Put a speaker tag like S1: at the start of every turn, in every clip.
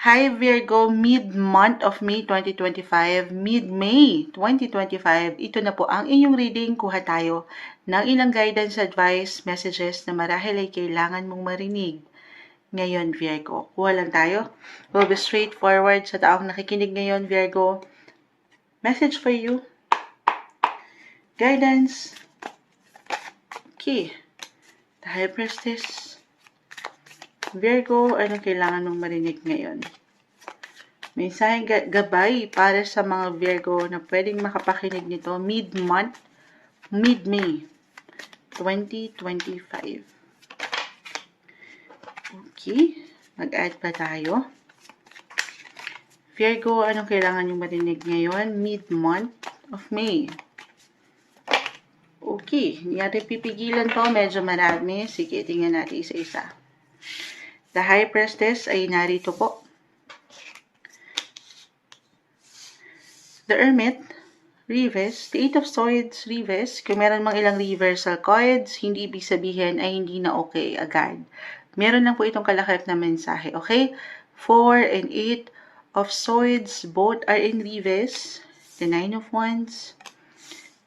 S1: Hi Virgo, mid-month of May 2025, mid-May 2025, ito na po ang inyong reading. Kuha tayo ng ilang guidance, advice, messages na marahil ay kailangan mong marinig. Ngayon, Virgo, kuha lang tayo. We'll be straightforward sa taong nakikinig ngayon, Virgo. Message for you. Guidance. Okay. High Priestess. Virgo, ano kailangan mong marinig ngayon? Mensaheng gabay para sa mga Virgo na pwedeng makapakinig nito mid-month, mid-May 2025. Okay, mag-add pa tayo. Virgo, anong kailangan yung marinig ngayon? Mid-month of May. Okay, hindi natin pipigilan to. Medyo marami. Sige, tingnan natin isa-isa. The High Priestess ay narito po. The Hermit, Reverse, the Eight of Swords, Reverse. Kung meron mang ilang reversal cards, hindi ibig sabihin ay hindi na okay agad. Meron lang po itong kalakip na mensahe, okay? Four and Eight of Swords, both are in reverse. The Nine of Wands,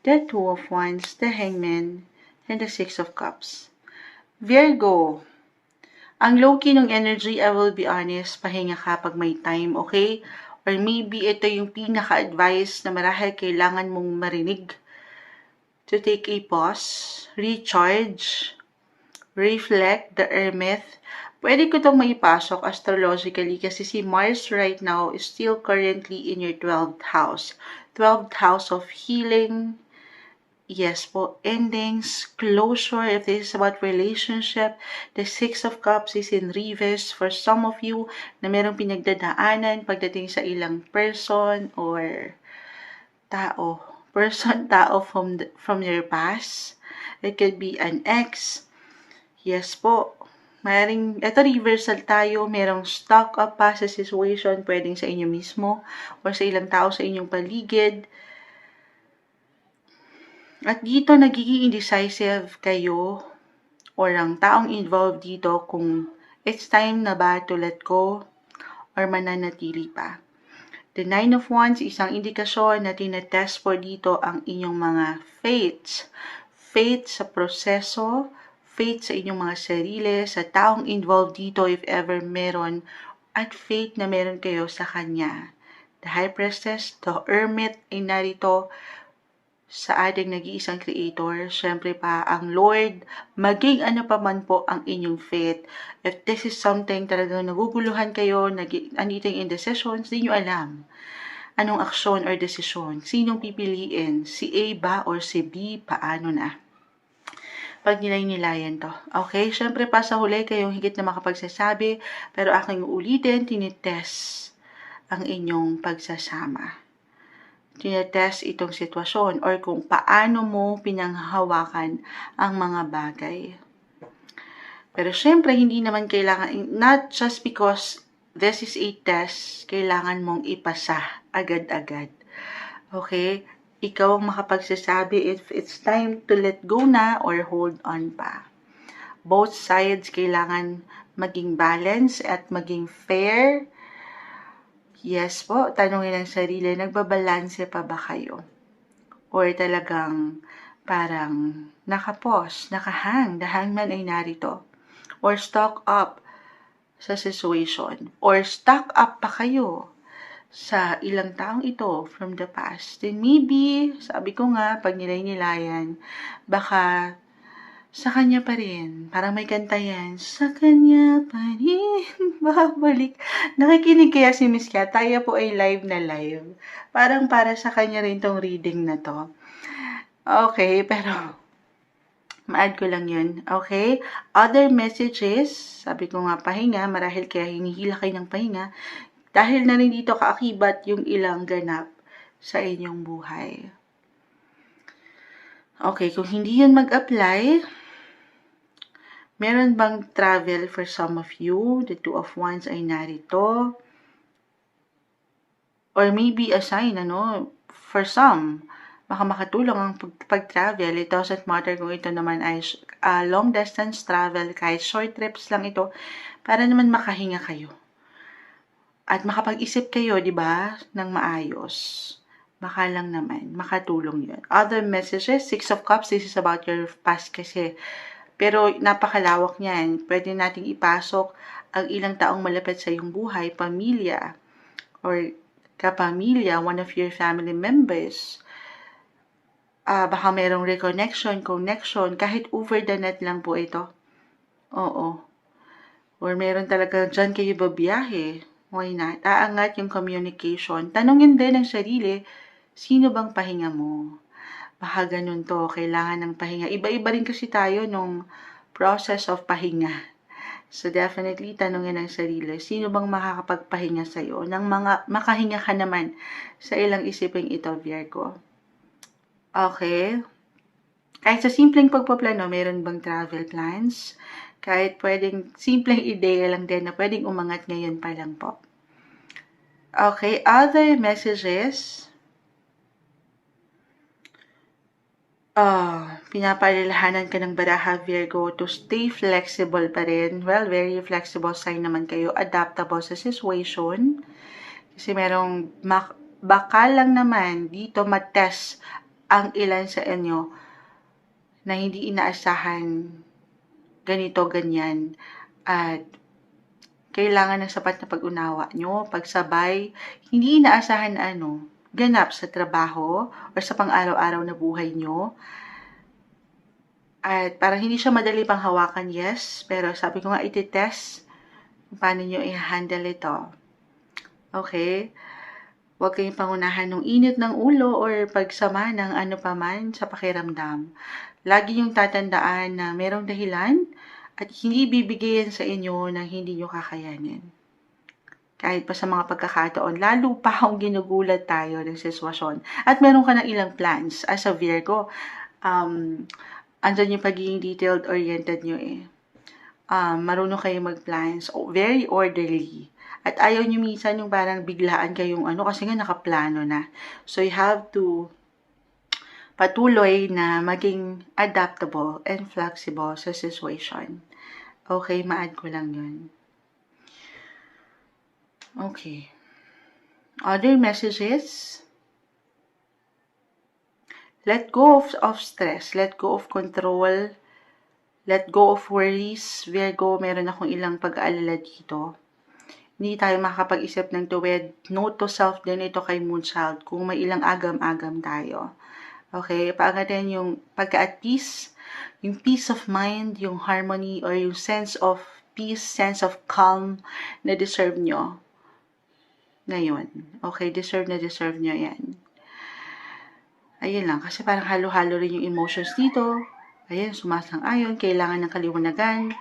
S1: the Two of Wands, the Hangman, and the Six of Cups. Virgo, ang low-key ng energy, I will be honest, pahinga ka pag may time, okay? Or maybe ito yung pinaka-advice na marahil kailangan mong marinig. To take a pause, recharge, reflect, the hermit. Pwede ko itong maipasok astrologically kasi si Mars right now is still currently in your 12th house. 12th house of healing, Yes po, endings, closure, if this is about relationship, the Six of Cups is in reverse for some of you na merong pinagdadaanan pagdating sa ilang person or tao. Person, tao from, the, from your past. It could be an ex. Yes po. Maring, ito reversal tayo, merong stock up pa sa situation, pwedeng sa inyo mismo or sa ilang tao sa inyong paligid at dito nagiging indecisive kayo or ang taong involved dito kung it's time na ba to let go or mananatili pa. The Nine of Wands, isang indikasyon na tinetest po dito ang inyong mga faiths. Faith sa proseso, faith sa inyong mga sarili, sa taong involved dito if ever meron, at faith na meron kayo sa Kanya. The High Priestess, the Hermit ay narito sa ating nag-iisang creator, syempre pa ang Lord, maging ano pa man po ang inyong faith. If this is something talagang naguguluhan kayo, nandito yung indecisions, di nyo alam anong aksyon or desisyon. Sinong pipiliin? Si A ba or si B? Paano na? Pag nilay-nilayan to. Okay? Syempre pa sa huli kayong higit na makapagsasabi, pero aking ulitin, tinitest ang inyong pagsasama tinetest itong sitwasyon or kung paano mo pinanghahawakan ang mga bagay. Pero syempre, hindi naman kailangan, not just because this is a test, kailangan mong ipasa agad-agad. Okay? Ikaw ang makapagsasabi if it's time to let go na or hold on pa. Both sides kailangan maging balance at maging fair Yes po, tanongin ang sarili, nagbabalanse pa ba kayo? Or talagang parang nakapos, nakahang, the hangman ay narito. Or stock up sa situation. Or stock up pa kayo sa ilang taong ito from the past. Then maybe, sabi ko nga, pag nilay-nilayan, baka sa kanya pa rin. Parang may kanta yan. Sa kanya pa rin, babalik. Nakikinig kaya si Miss Kat, tayo po ay live na live. Parang para sa kanya rin tong reading na to. Okay, pero ma-add ko lang yun. Okay? Other messages, sabi ko nga pahinga, marahil kaya hinihila kayo ng pahinga, dahil na rin dito kaakibat yung ilang ganap sa inyong buhay. Okay, kung hindi yun mag-apply, Meron bang travel for some of you? The two of wands ay narito. Or maybe a sign, ano, for some, baka makatulong ang pag-travel. It doesn't matter kung ito naman ay uh, long distance travel, kahit short trips lang ito, para naman makahinga kayo. At makapag-isip kayo, di ba, ng maayos. Baka lang naman, makatulong yun. Other messages, Six of Cups, this is about your past kasi. Pero napakalawak niyan. Pwede nating ipasok ang ilang taong malapit sa iyong buhay, pamilya, or kapamilya, one of your family members. Uh, baka merong reconnection, connection, kahit over the net lang po ito. Oo. Or meron talaga dyan kayo babiyahe. Why not? Aangat yung communication. Tanungin din ang sarili, sino bang pahinga mo? Baka ganun to, kailangan ng pahinga. Iba-iba rin kasi tayo nung process of pahinga. So definitely tanungin ang sarili, sino bang makakapagpahinga sa iyo nang mga makahinga ka naman sa ilang isipin ito, Virgo. Okay. Kahit sa simpleng pagpaplano, meron bang travel plans? Kahit pwedeng simpleng ideya lang din na pwedeng umangat ngayon pa lang po. Okay, other messages. Uh, pinapalalahanan ka ng baraha Virgo to stay flexible pa rin. Well, very flexible sign naman kayo. Adaptable sa situation. Kasi merong baka lang naman dito matest ang ilan sa inyo na hindi inaasahan ganito, ganyan. At kailangan ng sapat na pag-unawa nyo, pagsabay, hindi inaasahan ano, ganap sa trabaho or sa pang-araw-araw na buhay nyo. At parang hindi siya madali pang hawakan, yes. Pero sabi ko nga, iti-test kung paano nyo i-handle ito. Okay? Huwag kayong pangunahan ng init ng ulo or pagsama ng ano paman sa pakiramdam. Lagi yung tatandaan na merong dahilan at hindi bibigyan sa inyo ng hindi nyo kakayanin kahit pa sa mga pagkakataon, lalo pa kung ginugulat tayo ng sitwasyon. At meron ka ng ilang plans as a Virgo. Um, andyan yung pagiging detailed oriented nyo eh. Um, marunong kayo mag-plans, very orderly. At ayaw nyo minsan yung parang biglaan kayong ano, kasi nga nakaplano na. So you have to patuloy na maging adaptable and flexible sa situation. Okay, ma-add ko lang yun. Okay. Other messages? Let go of, of stress. Let go of control. Let go of worries. Virgo, meron akong ilang pag-aalala dito. Hindi tayo makakapag-isip ng tuwid. Note to self din ito kay Moonchild kung may ilang agam-agam tayo. Okay, paangatin yung pagka-at peace, yung peace of mind, yung harmony, or yung sense of peace, sense of calm na deserve nyo ngayon. Okay, deserve na deserve nyo yan. Ayun lang, kasi parang halo-halo rin yung emotions dito. Ayan, sumasang-ayon, kailangan ng kaliwanagan.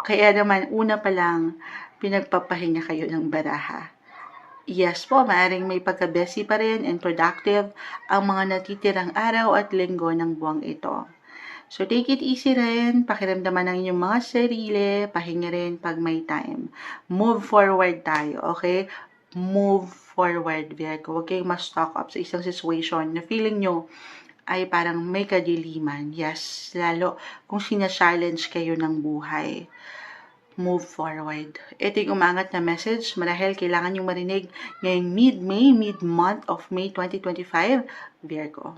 S1: Kaya naman, una pa lang, pinagpapahinga kayo ng baraha. Yes po, maaaring may pagka-busy pa rin and productive ang mga natitirang araw at linggo ng buwang ito. So, take it easy rin. Pakiramdaman ng inyong mga sarili. Pahinga rin pag may time. Move forward tayo, okay? Move forward, Virgo. Huwag kayong ma-stock up sa isang situation na feeling nyo ay parang may kadiliman. Yes, lalo kung sina-challenge kayo ng buhay. Move forward. Ito yung umangat na message. Marahil kailangan yung marinig ngayong mid-May, mid-month of May 2025, Virgo.